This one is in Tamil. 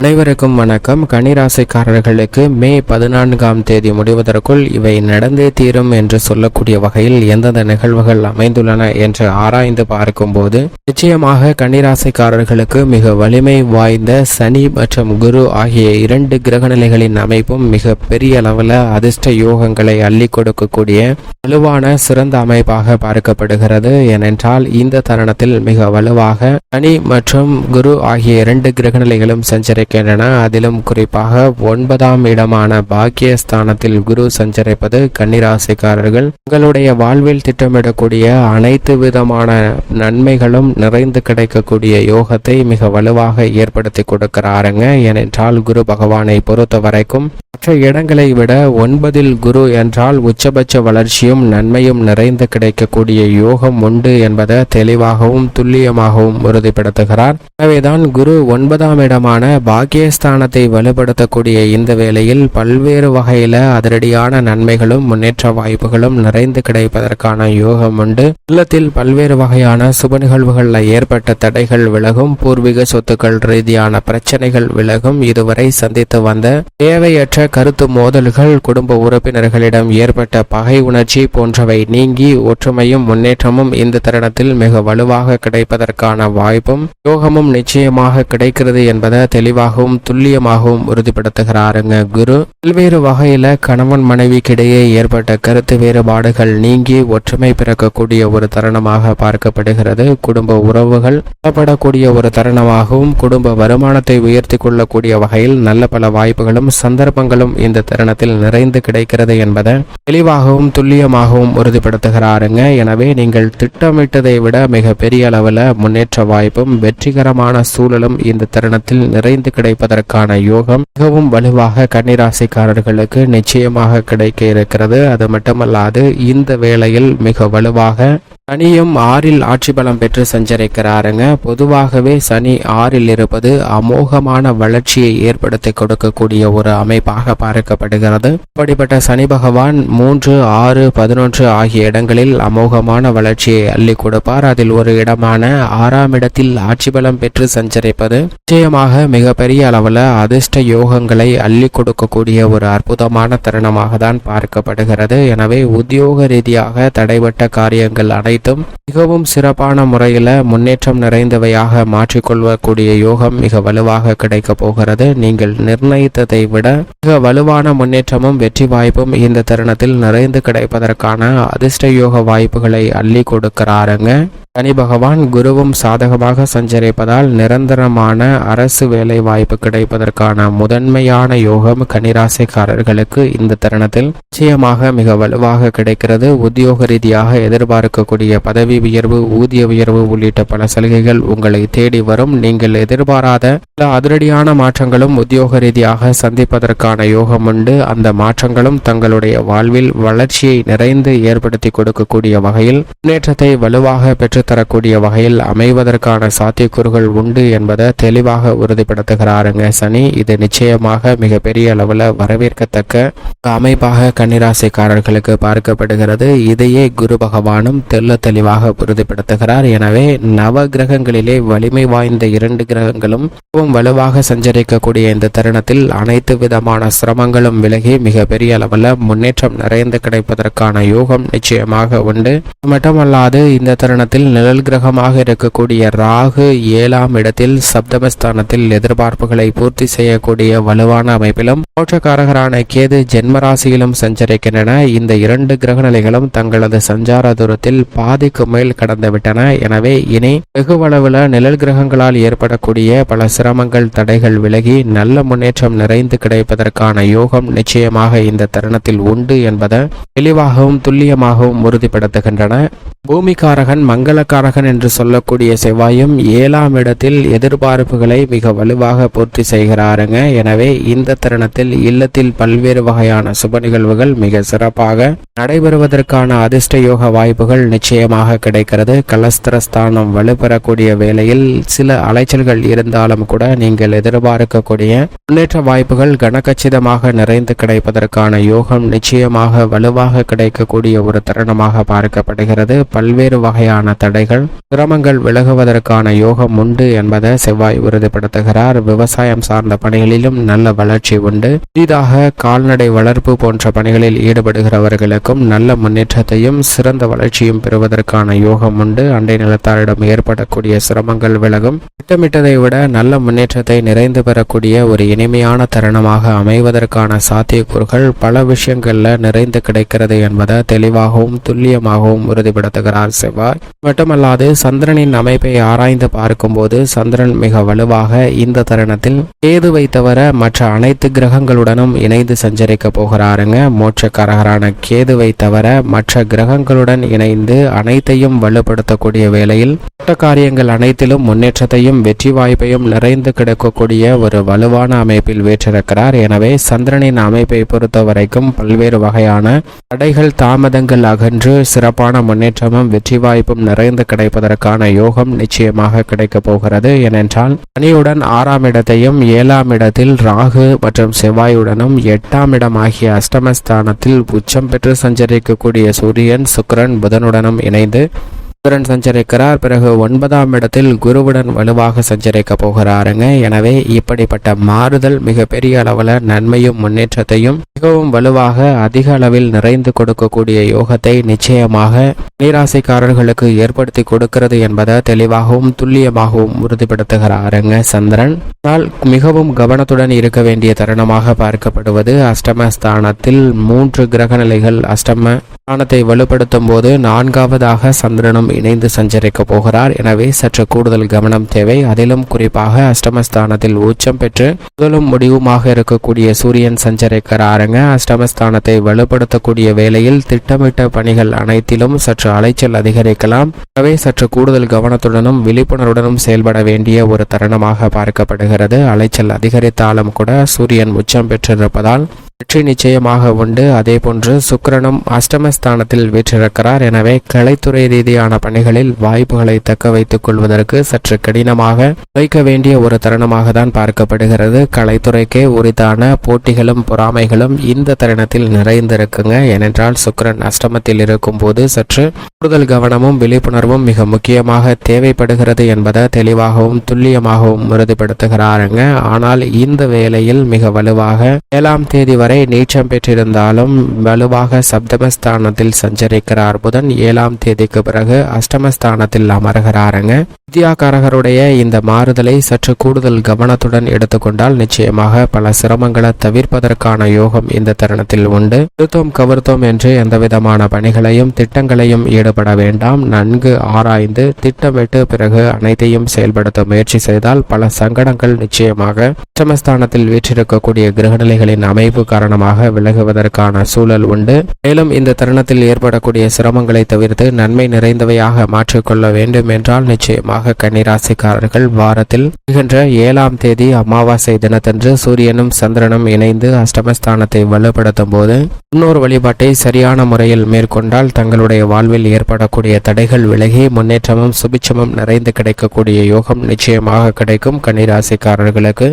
அனைவருக்கும் வணக்கம். கனிராசிக்காரர்களுக்கு மே பதினான்காம் தேதி முடிவதற்குள் இவை நடந்தே தீரும் என்று சொல்லக்கூடிய வகையில் எந்தெந்த நிகழ்வுகள் அமைந்துள்ளன என்று ஆராய்ந்து பார்க்கும்போது நிச்சயமாக கன்னிராசிக்காரர்களுக்கு மிக வலிமை வாய்ந்த சனி மற்றும் குரு ஆகிய இரண்டு கிரகநிலைகளின் அமைப்பும் மிக பெரிய அளவில் அதிர்ஷ்ட யோகங்களை அள்ளி கொடுக்கக்கூடிய வலுவான சிறந்த அமைப்பாக பார்க்கப்படுகிறது. ஏனென்றால் இந்த தருணத்தில் மிக வலுவாக சனி மற்றும் குரு ஆகிய இரண்டு கிரகநிலைகளும் இருக்கின்றன அதிலும் குறிப்பாக ஒன்பதாம் இடமான பாக்கியஸ்தானத்தில் குரு சஞ்சரிப்பது கன்னிராசிக்காரர்கள். உங்களுடைய வாழ்வில் திட்டமிடக்கூடிய அனைத்து விதமான நன்மைகளும் நிறைந்து கிடைக்கக்கூடிய யோகத்தை மிக வலுவாக ஏற்படுத்தி கொடுக்கிறாருங்க. ஏனென்றால் குரு பகவானை பொறுத்த வரைக்கும் மற்ற இடங்களை விட ஒன்பதில் குரு என்றால் உச்சபட்ச வளர்ச்சியும் நன்மையும் நிறைந்து கிடைக்கக்கூடிய யோகம் உண்டு என்பதை தெளிவாகவும் துல்லியமாகவும் உறுதிப்படுத்துகிறார். எனவேதான் குரு ஒன்பதாம் இடமான பாக்கியஸ்தானத்தை வலுப்படுத்தக்கூடிய இந்த வேளையில் பல்வேறு வகையில அதிரடியான நன்மைகளும் முன்னேற்ற வாய்ப்புகளும் நிறைந்து கிடைப்பதற்கான யோகம் உண்டு. இல்லத்தில் பல்வேறு வகையான சுப நிகழ்வுகளில் ஏற்பட்ட தடைகள் விலகும் பூர்வீக சொத்துக்கள் ரீதியான பிரச்சனைகள் விலகும். இதுவரை சந்தித்து வந்த தேவையற்ற கருத்து மோதல்கள் குடும்ப உறுப்பினர்களிடம் ஏற்பட்ட பகை உணர்ச்சி போன்றவை நீங்கி ஒற்றுமையும் முன்னேற்றமும் இந்த தருணத்தில் மிக வலுவாக கிடைப்பதற்கான வாய்ப்பும் யோகமும் நிச்சயமாக கிடைக்கிறது என்பதை தெளிவாகவும் துல்லியமாகவும் உறுதிப்படுத்துகிறாருங்க குரு. பல்வேறு வகையில கணவன் மனைவிக்கிடையே ஏற்பட்ட கருத்து வேறுபாடுகள் நீங்கி ஒற்றுமை பிறக்கக்கூடிய ஒரு தருணமாக பார்க்கப்படுகிறது. குடும்ப உறவுகள் பலப்படக்கூடிய ஒரு தருணமாகவும் குடும்ப வருமானத்தை உயர்த்தி கொள்ளக்கூடிய வகையில் நல்ல பல வாய்ப்புகளும் சந்தர்ப்பங்கள் சந்தர்ப்பங்களும் இந்த தருணத்தில் நிறைந்து கிடைக்கிறது என்பதை தெளிவாகவும் துல்லியமாகவும் உறுதிப்படுத்துகிறாருங்க. எனவே நீங்கள் திட்டமிட்டதை விட மிக பெரிய அளவில் முன்னேற்ற வாய்ப்பும் வெற்றிகரமான சூழலும் இந்த தருணத்தில் நிறைந்து கிடைப்பதற்கான யோகம் மிகவும் வலுவாக கன்னிராசிக்காரர்களுக்கு நிச்சயமாக கிடைக்க இருக்கிறது. அது மட்டுமல்லாது இந்த வேளையில் மிக வலுவாக சனியும் ஆறில் ஆட்சி பலம் பெற்று சஞ்சரிக்கிறாருங்க. பொதுவாகவே சனி ஆறில் இருப்பது அமோகமான வளர்ச்சியை ஏற்படுத்தி கொடுக்கக்கூடிய ஒரு அமைப்பாக பார்க்கப்படுகிறது. அப்படிப்பட்ட சனி பகவான் மூன்று ஆறு பதினொன்று ஆகிய இடங்களில் அமோகமான வளர்ச்சியை அள்ளி கொடுப்பார். அதில் ஒரு இடமான ஆறாம் இடத்தில் ஆட்சி பலம் பெற்று சஞ்சரிப்பது நிச்சயமாக மிகப்பெரிய அளவில் அதிர்ஷ்ட யோகங்களை அள்ளி கொடுக்கக்கூடிய ஒரு அற்புதமான தருணமாக தான் பார்க்கப்படுகிறது. எனவே உத்தியோக ரீதியாக தடைபட்ட காரியங்கள் அனைத்தும் மிகவும் சிறப்பான முறையில் முன்னேற்றம் நிறைந்தவையாக மாற்றிக்கொள்ளக்கூடிய யோகம் மிக வலுவாக கிடைக்க போகிறது. நீங்கள் நிர்ணயித்ததை விட மிக வலுவான முன்னேற்றமும் வெற்றி வாய்ப்பும் இந்த தருணத்தில் நிறைந்து கிடைப்பதற்கான அதிர்ஷ்ட யோக வாய்ப்புகளை அள்ளி கொடுக்கிறாருங்க. சனி பகவான் குருவும் சாதகமாக சஞ்சரிப்பதால் நிரந்தரமான அரசு வேலை வாய்ப்பு கிடைப்பதற்கான முதன்மையான யோகம் கனிராசைக்காரர்களுக்கு இந்த தருணத்தில் நிச்சயமாக மிக வலுவாக கிடைக்கிறது. உத்தியோக ரீதியாக எதிர்பார்க்கக்கூடிய பதவி உயர்வு ஊதிய உயர்வு உள்ளிட்ட பல சலுகைகள் உங்களை தேடி வரும். நீங்கள் எதிர்பாராத பல அதிரடியான மாற்றங்களும் உத்தியோக ரீதியாக சந்திப்பதற்கான யோகம் உண்டு. அந்த மாற்றங்களும் தங்களுடைய வாழ்வில் வளர்ச்சியை நிறைந்து ஏற்படுத்தி கொடுக்கக்கூடிய வகையில் முன்னேற்றத்தை வலுவாக பெற்று தரக்கூடிய வகையில் அமைவதற்கான சாத்தியக்கூறுகள் உண்டு என்பதை தெளிவாக உறுதிப்படுத்துகிறாருங்க சனி. இது நிச்சயமாக மிகப்பெரிய அளவில் வரவேற்கத்தக்க அமைப்பாக கன்னிராசிக்காரர்களுக்கு பார்க்கப்படுகிறது. இதையே குரு பகவானும் தெல்ல தெளிவாக உறுதிப்படுத்துகிறார். எனவே நவ கிரகங்களிலே வலிமை வாய்ந்த இரண்டு கிரகங்களும் மிகவும் வலுவாக சஞ்சரிக்கக்கூடிய இந்த தருணத்தில் அனைத்து விதமான சிரமங்களும் விலகி மிகப்பெரிய அளவில் முன்னேற்றம் நிறைந்து கிடைப்பதற்கான யோகம் நிச்சயமாக உண்டு. மட்டுமல்லாது இந்த தருணத்தில் நிழல் கிரகமாக இருக்கக்கூடிய ராகு ஏழாம் இடத்தில் சப்தமஸ்தானத்தில் எதிர்பார்ப்புகளை பூர்த்தி செய்யக்கூடிய வலுவான அமைப்பிலும் மோட்சக்காரகரான கேது ஜென்மராசியிலும் சஞ்சரிக்கின்றன. இந்த இரண்டு கிரக நிலைகளும் தங்களது சஞ்சார தூரத்தில் பாதிக்கு மேல் கடந்துவிட்டன. எனவே இனி வெகுவளவுல நிழல் கிரகங்களால் ஏற்படக்கூடிய பல சிரமங்கள் தடைகள் விலகி நல்ல முன்னேற்றம் நிறைந்து கிடைப்பதற்கான யோகம் நிச்சயமாக இந்த தருணத்தில் உண்டு என்பதை தெளிவாகவும் துல்லியமாகவும் உறுதிப்படுத்துகின்றன. பூமிக்காரகன் மங்களக்காரகன் என்று சொல்லக்கூடிய செவ்வாயும் ஏழாம் இடத்தில் எதிர்பார்ப்புகளை மிக வலுவாக பூர்த்தி செய்கிறாருங்க. எனவே இந்த தருணத்தில் இல்லத்தில் பல்வேறு வகையான சுப நிகழ்வுகள் மிக சிறப்பாக நடைபெறுவதற்கான அதிர்ஷ்ட யோக வாய்ப்புகள் நிச்சயமாக கிடைக்கிறது. கலஸ்திரஸ்தானம் வலுப்பெறக்கூடிய வேளையில் சில அலைச்சல்கள் இருந்தாலும் கூட நீங்கள் எதிர்பார்க்கக்கூடிய முன்னேற்ற வாய்ப்புகள் கனகச்சிதமாக நிறைந்து கிடைப்பதற்கான யோகம் நிச்சயமாக வலுவாக கிடைக்கக்கூடிய ஒரு தருணமாக பார்க்கப்படுகிறது. பல்வேறு வகையான தடைகள் சிரமங்கள் விலகுவதற்கான யோகம் உண்டு என்பதை செவ்வாய் உறுதிப்படுத்துகிறார். விவசாயம் சார்ந்த பணிகளிலும் நல்ல வளர்ச்சி உண்டு. புதிதாக கால்நடை வளர்ப்பு போன்ற பணிகளில் ஈடுபடுகிறவர்களுக்கும் நல்ல முன்னேற்றத்தையும் சிறந்த வளர்ச்சியும் பெறுவதற்கான யோகம் உண்டு. அண்டை நிலத்தாரிடம் ஏற்படக்கூடிய சிரமங்கள் விலகும். திட்டமிட்டதை விட நல்ல முன்னேற்றத்தை நிறைந்து பெறக்கூடிய ஒரு இனிமையான தருணமாக அமைவதற்கான சாத்தியக்கூறுகள் பல விஷயங்களில் நிறைந்து கிடைக்கிறது என்பதை தெளிவாகவும் துல்லியமாகவும் உறுதிப்படுத்துகிறார் செவ்வாய். மட்டுமல்லாது சந்திரனின் அமைப்பை ஆராய்ந்து பார்க்கும்போது சந்திரன் மிக வலுவாக இந்த தருணத்தில் கேதுவை தவிர மற்ற அனைத்து கிரகங்களுடனும் இணைந்து சஞ்சரிக்க போகிறாருங்க. மோட்சக்காரகரான கேதுவை தவிர மற்ற கிரகங்களுடன் இணைந்து அனைத்தையும் வலுப்படுத்தக்கூடிய வேளையில் காரியங்கள் அனைத்திலும் முன்னேற்றத்தையும் வெற்றி வாய்ப்பையும் நிறைந்து கிடைக்கக்கூடிய ஒரு வலுவான அமைப்பில் வேற்றிருக்கிறார். எனவே சந்திரனின் அமைப்பை பொறுத்த வரைக்கும் பல்வேறு வகையான தடைகள் தாமதங்கள் அகன்று சிறப்பான சமம் வெற்றி வாய்ப்பும் நிறைந்து கிடைப்பதற்கான யோகம் நிச்சயமாக கிடைக்கப் போகிறது. ஏனென்றால் சனியுடன் ஆறாம் இடத்தையும் ஏழாம் இடத்தில் ராகு மற்றும் செவ்வாயுடனும் எட்டாம் இடம் ஆகிய அஷ்டமஸ்தானத்தில் உச்சம் பெற்று சஞ்சரிக்கக்கூடிய சூரியன் சுக்கிரன் புதனுடனும் இணைந்து சுக்கிரன் சஞ்சரிக்கிறார். பிறகு ஒன்பதாம் இடத்தில் குருவுடன் வலுவாக சஞ்சரிக்க போகிறாருங்க. எனவே இப்படிப்பட்ட மாறுதல் மிகப்பெரிய அளவில் நன்மையும் முன்னேற்றத்தையும் மிகவும் வலுவாக அதிக அளவில் நிறைந்து கொடுக்கக்கூடிய யோகத்தை நிச்சயமாக நீராசைக்காரர்களுக்கு ஏற்படுத்தி கொடுக்கிறது என்பதை தெளிவாகவும் துல்லியமாகவும் உறுதிப்படுத்துகிறாருங்க சந்திரன். ஆனால் மிகவும் கவனத்துடன் இருக்க வேண்டிய தருணமாக பார்க்கப்படுவது அஷ்டமஸ்தானத்தில் மூன்று கிரகநிலைகள். அஷ்டம ஸ்தானத்தை வலுப்படுத்தும் போது நான்காவதாக சந்திரனும் இணைந்து சஞ்சரிக்க போகிறார். எனவே சற்று கூடுதல் கவனம் தேவை. அதிலும் குறிப்பாக அஷ்டமஸ்தானத்தில் உச்சம் பெற்று முதலும் முடிவுமாக இருக்கக்கூடிய சூரியன் சஞ்சரிக்கிறாருங்க. அஷ்டமஸ்தானத்தை வலுப்படுத்தக்கூடிய வேளையில் திட்டமிட்ட பணிகள் அனைத்திலும் சற்று அலைச்சல் அதிகரிக்கலாம். எனவே சற்று கூடுதல் கவனத்துடனும் விழிப்புணர்வுடனும் செயல்பட வேண்டிய ஒரு தருணமாக பார்க்கப்படுகிறது. அலைச்சல் அதிகரித்தாலும் கூட சூரியன் உச்சம் பெற்றிருப்பதால் வெற்றி நிச்சயமாக உண்டு. அதே போன்று சுக்கிரனும் அஷ்டமஸ்தானத்தில் வீற்றிருக்கிறார். எனவே கலைத்துறை ரீதியான பணிகளில் வாய்ப்புகளை தக்க வைத்துக் கொள்வதற்கு சற்று கடினமாக வைக்க வேண்டிய ஒரு தருணமாக தான் பார்க்கப்படுகிறது. கலைத்துறைக்கே உரித்தான போட்டிகளும் பொறாமைகளும் இந்த தருணத்தில் நிறைந்திருக்குங்க. ஏனென்றால் சுக்கரன் அஷ்டமத்தில் இருக்கும் போது சற்று கூடுதல் கவனமும் விழிப்புணர்வும் மிக முக்கியமாக தேவைப்படுகிறது என்பதை தெளிவாகவும் துல்லியமாகவும் உறுதிப்படுத்துகிறாருங்க. ஆனால் இந்த வேளையில் மிக வலுவாக ஏழாம் தேதி வரை நீச்சம் பெற்றிருந்தாலும் வலுவாக சப்தமஸ்தானத்தில் சஞ்சரிக்கிறார். புதன் ஏழாம் தேதிக்கு பிறகு அஷ்டமஸ்தானத்தில் அமர்கிறாருங்க. வித்யாகாரகருடைய இந்த மாறுதலை சற்று கூடுதல் கவனத்துடன் எடுத்துக்கொண்டால் நிச்சயமாக பல சிரமங்களை தவிர்ப்பதற்கான யோகம் இந்த தருணத்தில் உண்டு. திருத்தம் கவர்த்தோம் என்று எந்தவிதமான பணிகளையும் திட்டங்களையும் ஈடுபட வேண்டாம். நன்கு ஆராய்ந்து திட்டமிட்டு பிறகு அனைத்தையும் செயல்படுத்த முயற்சி செய்தால் பல சங்கடங்கள் நிச்சயமாக அஷ்டமஸ்தானத்தில் வீற்றிருக்கக்கூடிய கிரகநிலைகளின் அமைப்பு காரணமாக விலகுவதற்கான சூழல் உண்டு. மேலும் இந்த தருணத்தில் ஏற்படக்கூடிய சிரமங்களை தவிர்த்து நன்மை நிறைந்தவையாக மாற்றிக்கொள்ள வேண்டும் என்றால் நிச்சயமாக கன்னிராசிக்காரர்கள் வாரத்தில் வருகின்ற ஏழாம் தேதி அமாவாசை தினத்தன்று சூரியனும் சந்திரனும் இணைந்து அஷ்டமஸ்தானத்தை வலுப்படுத்தும் போது முன்னோர் வழிபாட்டை சரியான முறையில் மேற்கொண்டால் தங்களுடைய வாழ்வில் ஏற்படக்கூடிய தடைகள் விலகி முன்னேற்றமும் சுபிட்சமும் நிறைந்து கிடைக்கக்கூடிய யோகம் நிச்சயமாக கிடைக்கும் கன்னிராசிக்காரர்களுக்கு.